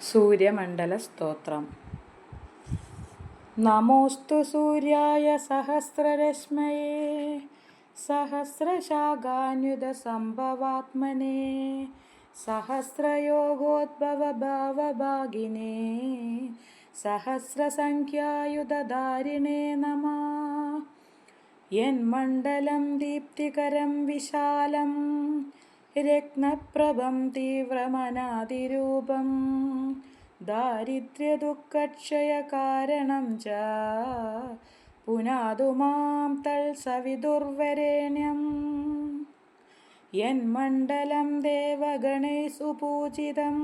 സൂര്യമണ്ഡലസ്തോത്രം. നമോസ്തു സൂര്യായ സഹസ്രരശ്മയേ സഹസ്രശാഖാന്യുതസംഭവാത്മനെ സഹസ്രയോഗോദ്ഭവഭാവഭാഗിനേ സഹസ്രസംഖ്യായുധധാരിണേ നമ. യന്മണ്ഡലം ദീപ്തികരം വിശാലം രത്നപ്രഭം തീവ്രമനാതിരൂപം. ദാരിദ്ര്യദുഃഖക്ഷയകാരണം ച. പുനാതു മാം തൽസവിതുർവരേണ്യം യന്മണ്ഡലം ദേവഗണൈ സുപൂജിതം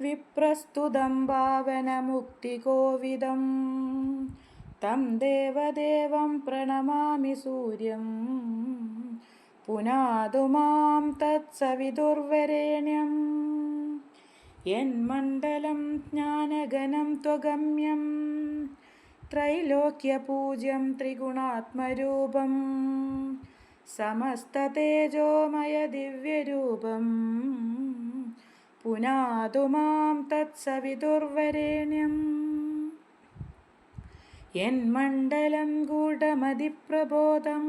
വിപ്രസ്തുതം ഭാവനമുക്തികോവിദം തം ദേവദേവം പ്രണമാമി സൂര്യം. പുനാതു മാം തത്സവിതുർവരേണ്യം യന്മണ്ഡലം ജ്ഞാനഗനം ത്വഗമ്യം. ത്രൈലോക്യപൂജ്യം ത്രിഗുണാത്മരൂപം. സമസ്തതേജോമയ ദിവ്യരൂപം. പുനാതു മാം തത്സവിതുർവരേണ്യം യന്മണ്ഡലം ഗൂഢമതിപ്രബോധം.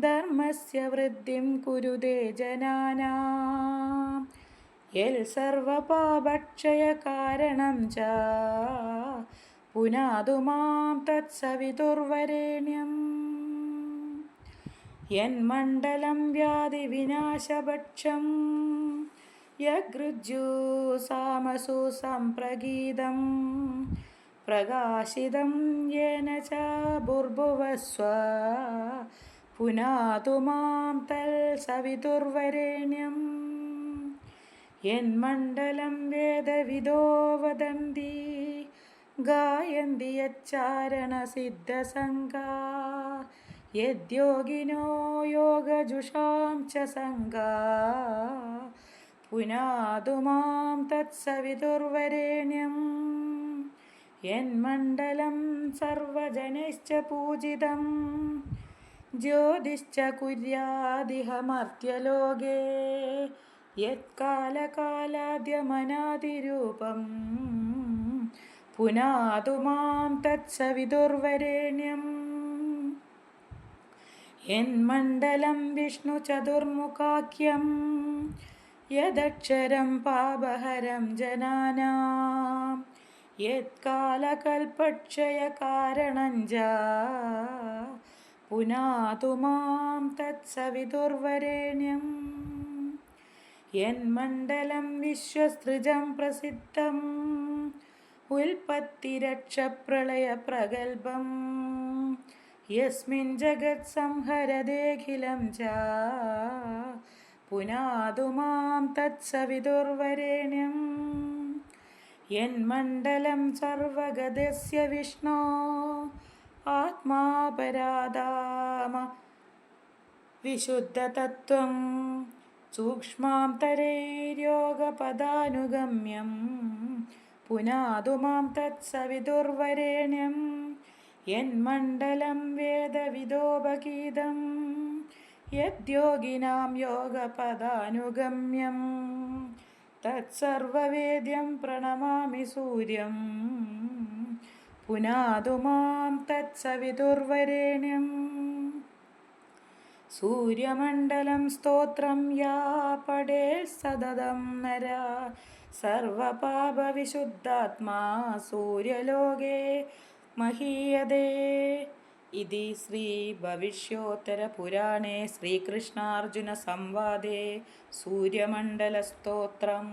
ധർമ്മസ്യ വൃദ്ധിം കുരുതേ ജനാനാം. യൽ സർവപാപക്ഷയകാരണം ച. പുനാതു മാം തത്സവിതുർവരേണ്യം. യന്മണ്ഡലം വ്യാധിവിനാശഭക്ഷം യഗൃജ്ജു സാമസു സംപ്രഗീതം. പ്രകാശിതം യേന ച ഭുർഭുവസ്വ പുനാതു മാം തൽ സവിതുർവരേണ്യം. യന്മണ്ഡലം വേദവിദോ വദന്തി ഗായന്തി യച്ചാരണസിദ്ധസംഗാ യദ്യോഗിനോ യോഗജുഷാം ച സംഗാ പുനാതു മാം തത്സവിതുർവരേണ്യം യന്മണ്ഡലം സർവജനൈശ്ച പൂജിതം. ജ്യോതിശ്ച കുര്യാദിഹ മർത്യലോകേ യത്കാലകാലാദ്യമനാതിരൂപം പുനാതു മാം തത്സവിതുർവരേണ്യം യന്മണ്ഡലം വിഷ്ണു ചതുർമുഖാഖ്യം യദക്ഷരം പാപഹരം ജനാനാം. യത്കാലകൽപക്ഷയകാരണം ച പുനാതു മാം തത്സവിതുർവരേണ്യം യന്മണ്ഡലം വിശ്വസൃജം പ്രസിദ്ധം. ഉൽപ്പത്തിരക്ഷപ്രളയപ്രഗൽഭം യസ്മിൻ ജഗത് സംഹരദേഖിലം ച. പുനാതു മാം തത്സവിതുർവരേണ്യം യന്മണ്ഡലം സർവഗതസ്യ വിഷ്ണോ. ആത്മാപരാധാമ. വിശുദ്ധതത്വം സൂക്ഷ്മാം തരൈര്യോഗപദാനുഗമ്യം പുനാതു മാം തത്സവിതുർവരേണ്യം യന്മണ്ഡലം വേദവിദോപഗീതം. യദ്യോഗിനാം യോഗപദാനുഗമ്യം. തത്സർവവേദ്യം പ്രണമാമി സൂര്യം. പുനാതു മാം തത്സവിതുർവരേണ്യം. സൂര്യമണ്ഡലം സ്തോത്രം യാ പടേ സതതം നര. സർവപാപവിശുദ്ധാത്മാ സൂര്യലോകേ മഹീയതേ. ഇതി ശ്രീ ഭവിഷ്യോത്തരപുരാണേ ശ്രീകൃഷ്ണാർജുന സംവാദേ. സൂര്യമണ്ഡലസ്തോത്രം